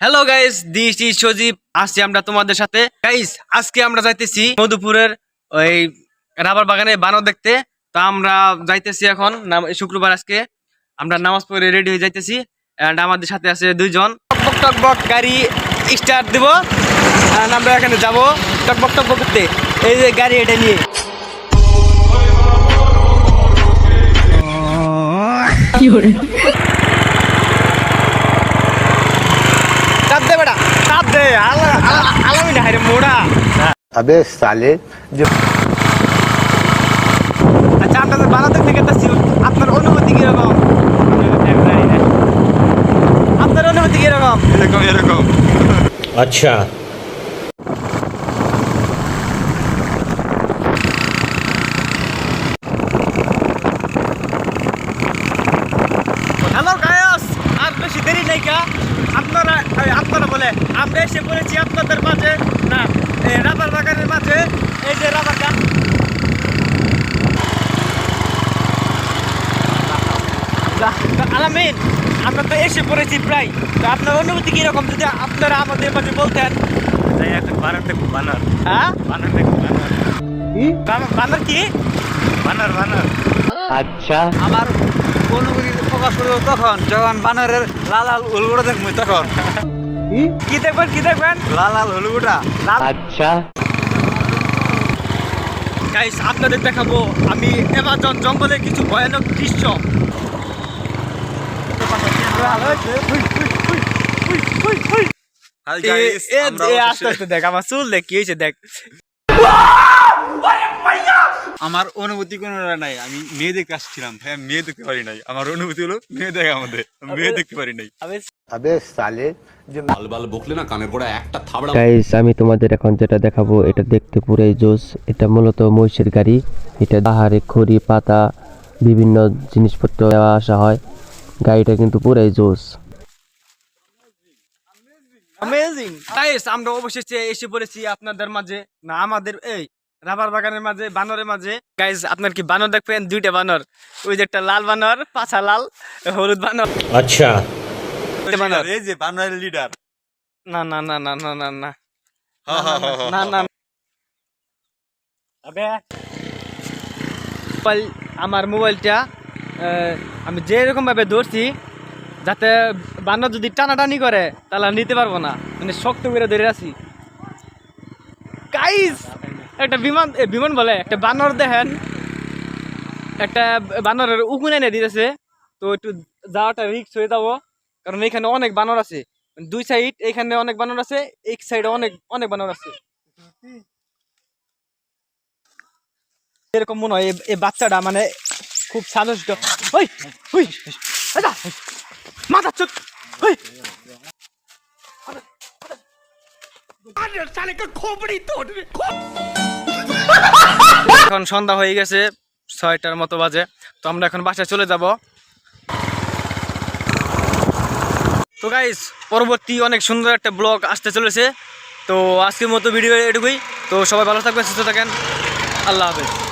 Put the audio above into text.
Hello guys সজীব। আসছি আমরা তোমাদের সাথে। গাইস আজকে আমরা যাইতেছি মধুপুরের ওই রাবার বাগানে বানর দেখতে। তো আমরা যাইতেছি এখন শুক্রবার আজকে। আমরা নামাজ পড়ে রেডি হয়ে যাইতেছি। আমাদের সাথে আছে দুইজন। টক বক গাড়ি। স্টার্ট দিব। আর আমরা এখানে যাব টকবক টকবক করতে। এই যে গাড়ি এটা নিয়ে। চাপ দে চাপ দে। সালে আচ্ছা আপনাদের থেকে আপনার অনুমতি কীরকম? আপনার অনুভূতি কীরকম? এরকম এরকম। আচ্ছা। হ্যালো গায়স, আর বেশি দেরি নেই গা আপনারা আপনারা বলে, আমরা এসে পড়েছি আপনাদের মাঝে, না রাবার বাগানের মাঝে, এই যে রাবার গাছ। আলামিন। আমরা তো এসে পড়েছি প্রায়। তো আপনার অনুভূতি কীরকম? যদি আপনারা আমাদের মাঝে বলতেন। হ্যাঁ? কি? আচ্ছা। আমার অনুভূতি তখন যখন বানরের লাল দেখব তখন। কি? দেখবেন কি দেখবেন? লাল আচ্ছা। গাইস আপনাদের দেখাবো আমি এমাজন জঙ্গলের কিছু ভয়ানক দৃশ্য। আমার অনুভূতি কোনো নাই আমি মেয়ে দেখতে আসছিলাম হ্যাঁ মেয়ে দেখতে পারি নাই। আমার অনুভূতি হলো মেয়ে দেখা আমাদের মেয়ে দেখতে পারি নাই। একটা থাবড়া আমি তোমাদের এখন যেটা দেখাবো এটা দেখতে পুরাই জোস। এটা মূলত মহিষের গাড়ি। এটা পাহাড়ে খড়ি পাতা বিভিন্ন জিনিসপত্র দেওয়া আসা হয়। গাড়িটা কিন্তু পুরাই জোস। আমরা অবশেষে এসে পড়েছি আপনাদের মাঝে না আমাদের এই রাবার বাগানের মাঝে বানরের মাঝে। গাইজ আপনার কি বানর দেখবেন? দুইটা বানর। ওই যে একটা লাল বানর পাছা লাল হলুদ বানর। আচ্ছা। বানর। এই যে বানরের লিডার না না না না না না না। না না আবে। আমার মোবাইলটা আমি যেরকম ভাবে ধরছি, যাতে বানর যদি টানাটানি করে, তাহলে নিতে পারব না। মানে শক্ত করে ধরে আছি। গাইস একটা বিমান বিমান বলে, একটা বানর দেখেন। একটা বানরের উকুন এনে দিতেছে। তো একটু যাওয়াটা রিক্স হয়ে যাব, কারণ এখানে অনেক বানর আছে। দুই সাইড এখানে অনেক বানর আছে, এক সাইডে অনেক অনেক বানর আছে। এরকম মনে হয় এই বাচ্চাটা মানে খুব সাহস ওই ওই মাথা চুপ ওই। এখন সন্ধ্যা হয়ে গেছে, ছয়টার মতো বাজে, তো আমরা এখন বাসায় চলে যাব। তো গাইস পরবর্তী অনেক সুন্দর একটা ব্লগ আসতে চলেছে। তো আজকের মতো ভিডিও এটুকুই। তো সবাই ভালো থাকবেন, সুস্থ থাকেন। আল্লাহ হাফেজ।